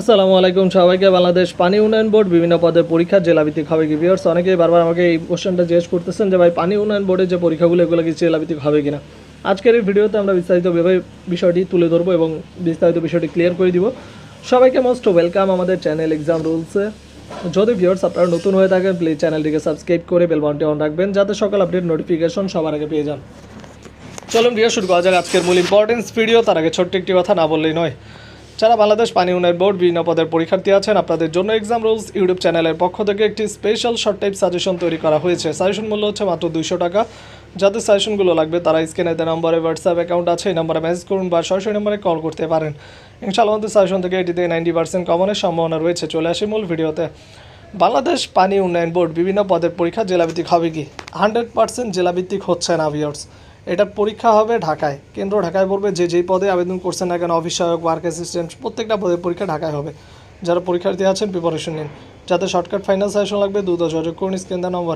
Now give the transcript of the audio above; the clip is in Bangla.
আসসালামু আলাইকুম সবাইকে। বাংলাদেশ পানি উন্নয়ন বোর্ড বিভিন্ন পদের পরীক্ষা জেলাভিত্তিক হবে কি ভিউয়ার্স অনেকেই বারবার আমাকে এই কোশ্চেনটা জিজ্ঞেস করতেছেন যে, ভাই, পানি উন্নয়ন বোর্ডের যে পরীক্ষাগুলো, এগুলো কি জেলাভিত্তিক হবে কিনা? আজকের এই ভিডিওতে আমরা বিস্তারিতভাবে বিষয়টি তুলে ধরবো এবং বিস্তারিত বিষয়টি ক্লিয়ার করে দিব। সবাইকে মোস্ট ওয়েলকাম আমাদের চ্যানেল এক্সাম রুলসে যদি ভিউয়ার্স আপনারা নতুন হয়ে থাকেন প্লিজ চ্যানেলটিকে সাবস্ক্রাইব করে বেল বাটনটি অন রাখবেন, যাতে সকল আপডেট নোটিফিকেশন সবার আগে পেয়ে যান। চলুন ভিডিও শুরু করা যাক। আজকের মূল ইম্পর্টেন্স ভিডিও তার আগে ছোট্ট একটি কথা না বললেই নয়। যারা বাংলাদেশ পানি উন্নয়ন বোর্ড বিভিন্ন পদের পরীক্ষার্থী আছেন। আপনাদের জন্য এক্সাম রুলস ইউটিউব চ্যানেলের পক্ষ থেকে একটি স্পেশাল শর্ট টাইপ সাজেশন তৈরি করা হয়েছে। সাজেশন মূল্য হচ্ছে মাত্র দুইশো টাকা। যাদের সাজেশনগুলো লাগবে তারা স্ক্রিনে দেওয়া নম্বরে হোয়াটসঅ্যাপ অ্যাকাউন্ট আছে, এই নম্বরে মেসেজ করুন বা সরাসরি নম্বরে কল করতে পারেন। ইনশাআল্লাহ আমাদের সাজেশন থেকে এটিতে নাইনটি পার্সেন্ট কমনের সম্ভাবনা রয়েছে। চলে আসি মূল ভিডিওতে। বাংলাদেশ পানি উন্নয়ন বোর্ড বিভিন্ন পদের পরীক্ষা জেলাভিত্তিক হবে কি? হান্ড্রেড পার্সেন্ট জেলাভিত্তিক হচ্ছে না ভিওর্স এটার পরীক্ষা হবে ঢাকায়। কেন্দ্র ঢাকায় পড়বে যে যেই পদে আবেদন করছেন না কেন অফিস সহায়ক ওয়ার্ক অ্যাসিস্ট্যান্ট প্রত্যেকটা পদের পরীক্ষা ঢাকায় হবে। যারা পরীক্ষার্থী আছেন প্রিপারেশন নিন। যাতে শর্টকাট ফাইনাল সাজেশন লাগবে, দ্রুত যোগাযোগ করুন, স্ক্রিন নম্বর।